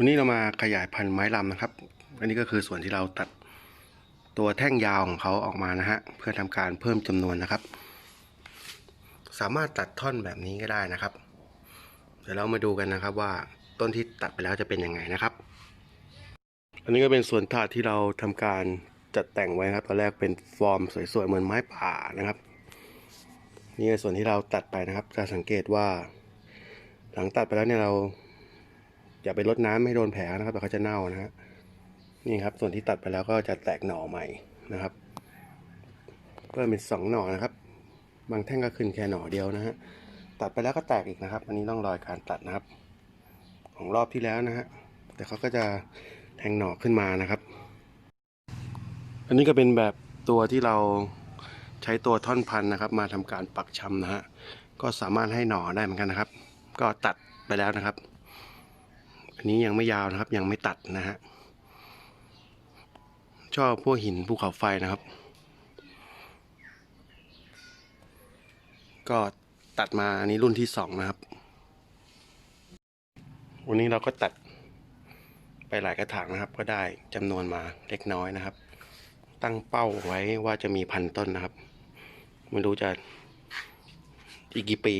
วันนี้เรามาขยายพันธุ์ไม้ลำนะครับ อันนี้ก็คือส่วนที่เราตัดตัวแท่งยาวของเขาออกมานะฮะ เพื่อทำการเพิ่มจำนวนนะครับ สามารถตัดท่อนแบบนี้ก็ได้นะครับ เดี๋ยวเรามาดูกันนะครับว่าต้นที่ตัดไปแล้วจะเป็นยังไงนะครับ อันนี้ก็เป็นส่วนถาดที่เราทำการจัดแต่งไว้ครับ ตอนแรกเป็นฟอร์มสวยๆเหมือนไม้ป่านะครับ นี่คือส่วนที่เราตัดไปนะครับ จะสังเกตว่า หลังตัดไปแล้วเนี่ยเรา อย่าไปรดน้ำให้โดนแผลนะครับเดี๋ยวเขาจะเน่านะฮะนี่ครับ ส่วนที่ตัดไปแล้วก็จะแตกหน่อใหม่นะครับเพิ่มเป็นสองหน่อนะครับ บางแท่งก็ขึ้นแค่หน่อเดียวนะฮะตัดไปแล้วก็แตกอีกนะครับ อันนี้ต้องรอยการตัดนะครับ ของรอบที่แล้วนะฮะแต่เขาก็จะแทงหน่อขึ้นมานะครับ อันนี้ก็เป็นแบบตัวที่เราใช้ตัวท่อนพันนะครับ มาทำการปักชำนะฮะก็สามารถให้หน่อได้เหมือนกันนะครับ ก็ตัดไปแล้วนะครับ อันนี้ยังไม่ยาวนะครับ ยังไม่ตัดนะฮะชอบพวกหินภูเขาไฟนะครับ ก็ตัดมาอันนี้รุ่นที่สองนะครับ วันนี้เราก็ตัดไปหลายกระถางนะครับ ก็ได้จำนวนมาเล็กน้อยนะครับ ตั้งเป้าไว้ว่าจะมีพันต้นนะครับ ไม่รู้จะอีกกี่ปี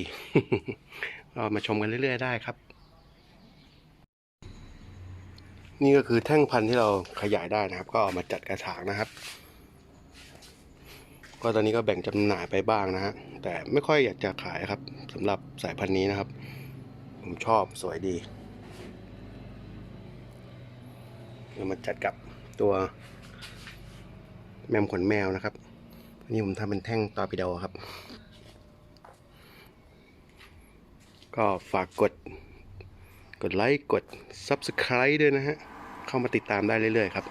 ก็มาชมกันเรื่อย ๆ ได้ครับ นี่ก็คือแท่งพันธุ์ที่เราขยายได้นะครับ ก็เอามาจัดกระถางนะครับ ก็ตอนนี้ก็แบ่งจำหน่ายไปบ้างนะฮะแต่ไม่ค่อยอยากจะขายครับสำหรับสายพันธุ์นี้นะครับ ผมชอบสวยดีเรามาจัดกับตัวแมมขนแมวนะครับอันนี้ผมทำเป็นแท่งตอร์ปิโดครับ ก็ฝากกด กดไลค์กด Subscribe ด้วยนะฮะ เข้ามาติดตามได้เรื่อยๆครับ